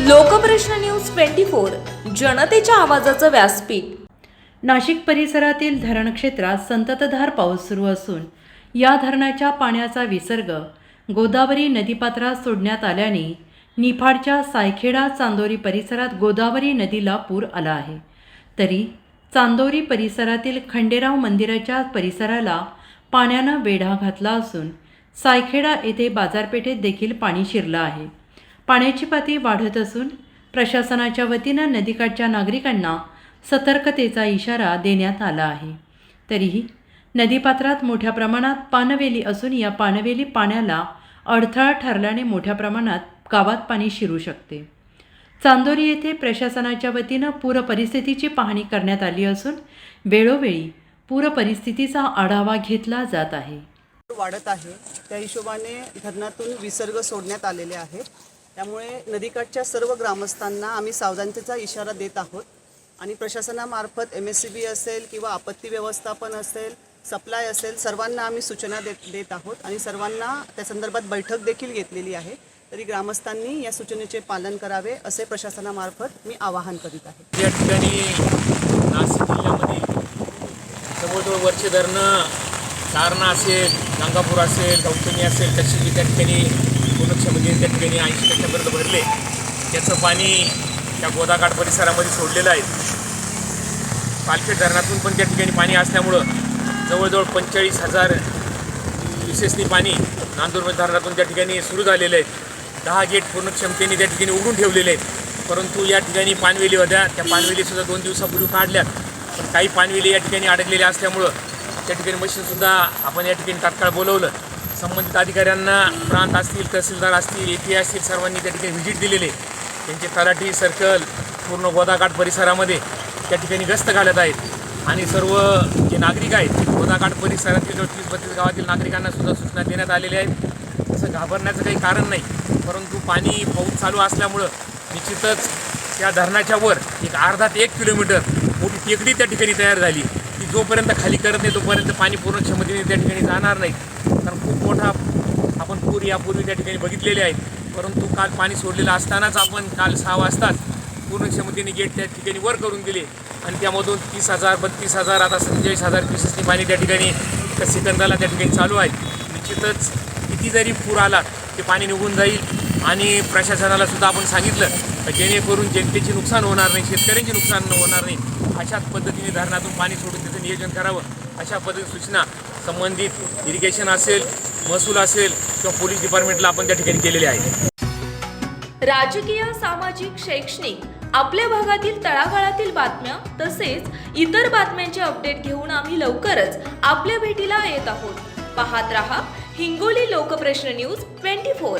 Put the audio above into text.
Lokprashna news twenty four जनतेच्या आवाजाचं व्यासपीठ. नाशिक परिसरातील धरण क्षेत्रात संततधार पाऊस सुरू असून या धरणाच्या पाण्याचा विसर्ग गोदावरी नदीपात्रात सोडण्यात आल्याने निफाडच्या सायखेडा चांदोरी परिसरात गोदावरी नदीला पूर आला आहे. तरी चांदोरी परिसरातील खंडेराव मंदिराच्या परिसराला पाण्यानं वेढा घातला असून सायखेडा येथे बाजारपेठेत देखील पाणी शिरलं आहे. पाण्याची पातळी वाढत असून प्रशासनाच्या वतीनं नदीकाठच्या नागरिकांना सतर्कतेचा इशारा देण्यात आला आहे. तरीही नदीपात्रात मोठ्या प्रमाणात पानवेली असून या पानवेली पाण्याला अडथळा ठरल्याने मोठ्या प्रमाणात गावात पाणी शिरू शकते. चांदोरी येथे प्रशासनाच्या वतीनं पूर परिस्थितीची पाहणी करण्यात आली असून वेळोवेळी पूर परिस्थितीचा आढावा घेतला जात आहे. वाढत आहे. त्या हिशोबाने धरणातून विसर्ग सोडण्यात आलेले आहेत. त्यामुळे नदीकाठच्या सर्व ग्रामस्थांना आम्ही सावधानतेचा इशारा देत आहोत. आणि प्रशासनामार्फत एम एस सी बी असेल किंवा आपत्ती व्यवस्थापन असेल सप्लाय असेल सर्वांना आम्ही सूचना देत देत आहोत. आणि सर्वांना त्या संदर्भात बैठक देखील घेतलेली आहे. तरी ग्रामस्थांनी या सूचनेचे पालन करावे असे प्रशासनामार्फत मी आवाहन करीत आहे. या ठिकाणी नाशिक जिल्ह्यामध्ये जवळजवळ वरचे धरणं सारणा असेल गंगापूर असेल गौतमी असेल तशी त्या ठिकाणी पूर्णक्षमध्ये म्हणजे त्या ठिकाणी ऐंशी टक्क्यापर्यंत भरले. त्याचं पाणी त्या गोदाघाट परिसरामध्ये सोडलेलं आहे. पालखेड धरणातून पण त्या ठिकाणी पाणी असल्यामुळं जवळजवळ पंचेचाळीस हजार विशेषनी पाणी नांदूरमध्ये धरणातून त्या ठिकाणी सुरू झालेलं आहे. दहा गेट पूर्ण क्षमतेने त्या ठिकाणी उघडून ठेवलेले आहेत. परंतु या ठिकाणी पानवेली होत्या. त्या पानवेलीसुद्धा दोन दिवसापूर्वी काढल्यात. पण काही पानवेली या ठिकाणी अडकलेल्या असल्यामुळं त्या ठिकाणी मशीनसुद्धा आपण या ठिकाणी तात्काळ बोलवलं. संबंधित अधिकाऱ्यांना प्रांत असतील तहसीलदार असतील ए पी असतील सर्वांनी त्या ठिकाणी व्हिजिट दिलेले. त्यांचे तलाठी सर्कल पूर्ण गोदाघाट परिसरामध्ये त्या ठिकाणी गस्त घालत आहेत. आणि सर्व जे नागरिक आहेत गोदाघाट परिसरातील तीस बत्तीस गावातील नागरिकांना सुद्धा सूचना देण्यात आलेल्या आहेत. तसं घाबरण्याचं काही कारण नाही. परंतु पाणी पाऊस चालू असल्यामुळं निश्चितच त्या धरणाच्या वर एक अर्धा ते एक किलोमीटर मोठी टेकडी त्या ठिकाणी तयार झाली. की जोपर्यंत खाली करत नाही तोपर्यंत पाणी पूर्ण क्षमतेने त्या ठिकाणी जाणार नाही. कारण खूप मोठा आपण पूर यापूर्वी त्या ठिकाणी बघितलेले आहेत. परंतु काल पाणी सोडलेलं असतानाच आपण काल सहा वाजताच पूर्ण क्षमतेने गेट त्या ठिकाणी वर करून दिले. आणि त्यामधून तीस हजार बत्तीस हजार आता सत्तेचाळीस हजार पीसेसनी पाणी त्या ठिकाणी त्या सेकंदाला त्या ठिकाणी चालू आहे. निश्चितच किती जरी पूर आला ते पाणी निघून जाईल आणि प्रशासनाला सुद्धा आपण सांगितलं जेणेकरून जनतेचे नुकसान होणार नाही शेतकऱ्यांचे नुकसान होणार नाही अशाच पद्धतीने धरणातून पाणी सोडून त्याचं नियोजन करावं अशा पद्धती सूचना संबंधित इरिगेशन असेल महसूल असेल किंवा पोलीस डिपार्टमेंटला आपण त्या ठिकाणी केलेले आहे. राजकीय सामाजिक शैक्षणिक आपल्या भागातील तळागाळातील बातम्या तसेच इतर बातम्यांचे अपडेट घेऊन आम्ही लवकरच आपल्या भेटीला येत आहोत. पाहत रहा Hingoli Lokprashna news twenty four.